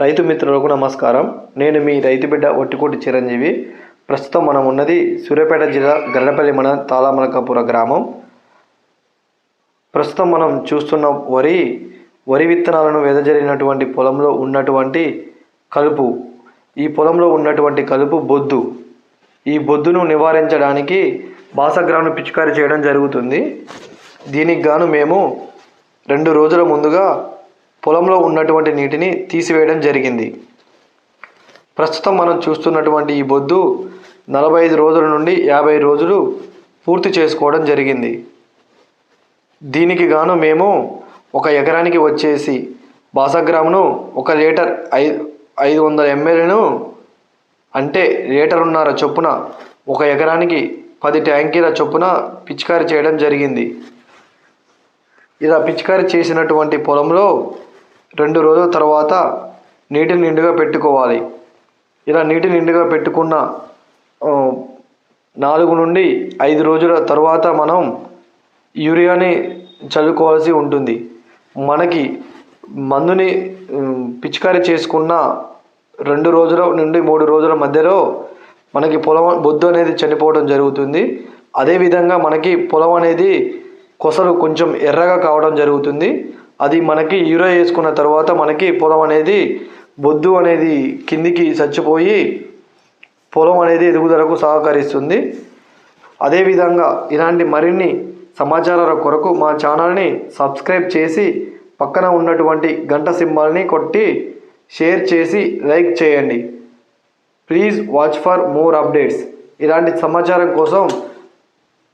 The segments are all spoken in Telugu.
రైతు మిత్రులకు నమస్కారం. నేను మీ రైతు బిడ్డ ఒట్టికోటి చిరంజీవి. ప్రస్తుతం మనం ఉన్నది సూర్యాపేట జిల్లా గరడపల్లి మన తాళామలకాపుర గ్రామం. ప్రస్తుతం మనం చూస్తున్న వరి వరి విత్తనాలను వెదజరిగినటువంటి పొలంలో ఉన్నటువంటి కలుపు. ఈ పొలంలో ఉన్నటువంటి కలుపు బొద్దు. ఈ బొద్దును నివారించడానికి బాసగ్రాను పిచికారీ చేయడం జరుగుతుంది. దీనికి గాను మేము రెండు రోజుల ముందుగా పొలంలో ఉన్నటువంటి నీటిని తీసివేయడం జరిగింది. ప్రస్తుతం మనం చూస్తున్నటువంటి ఈ బొద్దు నలభై ఐదు రోజుల నుండి యాభై రోజులు పూర్తి చేసుకోవడం జరిగింది. దీనికి గాను మేము ఒక ఎకరానికి వచ్చేసి బాసగ్రామును ఒక లీటర్ ఐదు ఐదు వందల ఎంఎల్ను అంటే లీటరున్నర చొప్పున ఒక ఎకరానికి పది ట్యాంకీల చొప్పున పిచికారీ చేయడం జరిగింది. ఇలా పిచికారీ చేసినటువంటి పొలంలో రెండు రోజుల తర్వాత నీటిని నిండుగా పెట్టుకోవాలి. ఇలా నీటిని నిండుగా పెట్టుకున్న నాలుగు నుండి ఐదు రోజుల తర్వాత మనం యూరియాని చల్లుకోవాల్సి ఉంటుంది. మనకి మందుని పిచికారీ చేసుకున్న రెండు రోజుల నుండి మూడు రోజుల మధ్యలో మనకి పొలం బొద్దు అనేది చనిపోవడం జరుగుతుంది. అదేవిధంగా మనకి పొలం అనేది కొసలు కొంచెం ఎర్రగా కావడం జరుగుతుంది. అది మనకి యూరియా వేసుకున్న తర్వాత మనకి పొలం అనేది బొద్దు అనేది కిందికి చచ్చిపోయి పొలం అనేది ఎదుగుదలకు సహకరిస్తుంది. అదేవిధంగా ఇలాంటి మరిన్ని సమాచారాల కొరకు మా ఛానల్ని సబ్స్క్రైబ్ చేసి పక్కన ఉన్నటువంటి గంట సింబల్ని కొట్టి షేర్ చేసి లైక్ చేయండి. Please watch for more updates. ఇలాంటి సమాచారం కోసం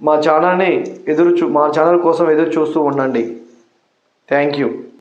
మా ఛానల్ని ఎదురు చూ మా ఛానల్ కోసం ఎదురు చూస్తూ ఉండండి. Thank you.